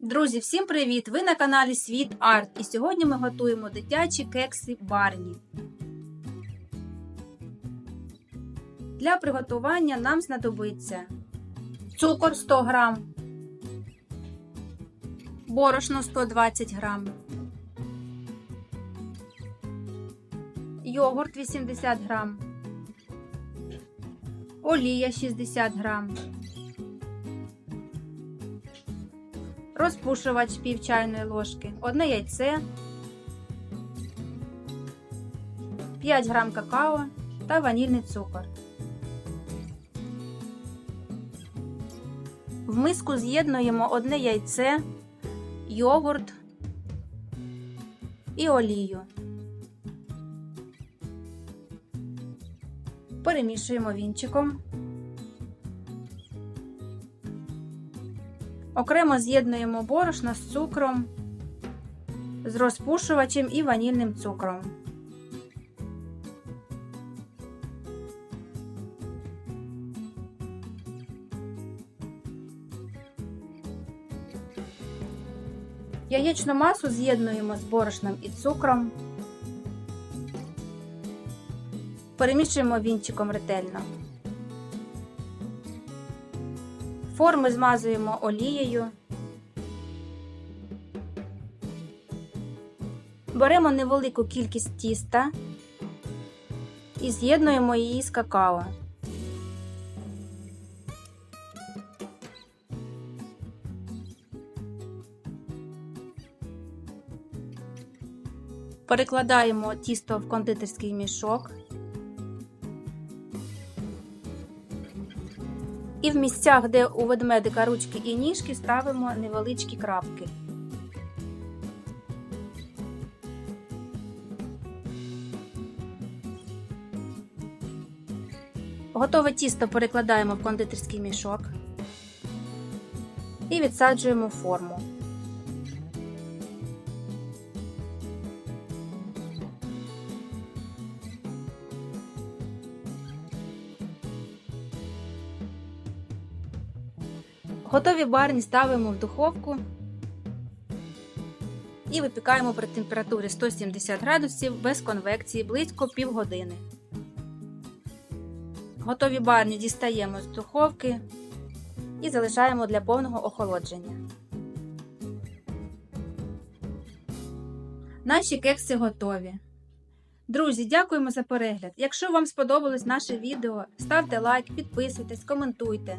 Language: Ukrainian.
Друзі, всім привіт! Ви на каналі Світ Арт. І сьогодні ми готуємо дитячі кекси Барні. Для приготування нам знадобиться цукор 100 г, борошно 120 г, йогурт 80 г, олія 60 г. розпушувач пів чайної ложки, одне яйце, 5 грам какао та ванільний цукор. В миску з'єднуємо одне яйце, йогурт і олію. Перемішуємо вінчиком. Окремо з'єднуємо борошно з цукром, з розпушувачем і ванільним цукром. Яєчну масу з'єднуємо з борошном і цукром. Перемішуємо вінчиком ретельно. Форми змазуємо олією. Беремо невелику кількість тіста і з'єднуємо її з какао. Перекладаємо тісто в кондитерський мішок. І в місцях, де у ведмедика ручки і ніжки, ставимо невеличкі крапки. Готове тісто перекладаємо в кондитерський мішок і відсаджуємо форму. Готові барні ставимо в духовку і випікаємо при температурі 170 градусів без конвекції близько півгодини. Готові барні дістаємо з духовки і залишаємо для повного охолодження. Наші кекси готові. Друзі, дякуємо за перегляд. Якщо вам сподобалось наше відео, ставте лайк, підписуйтесь, коментуйте.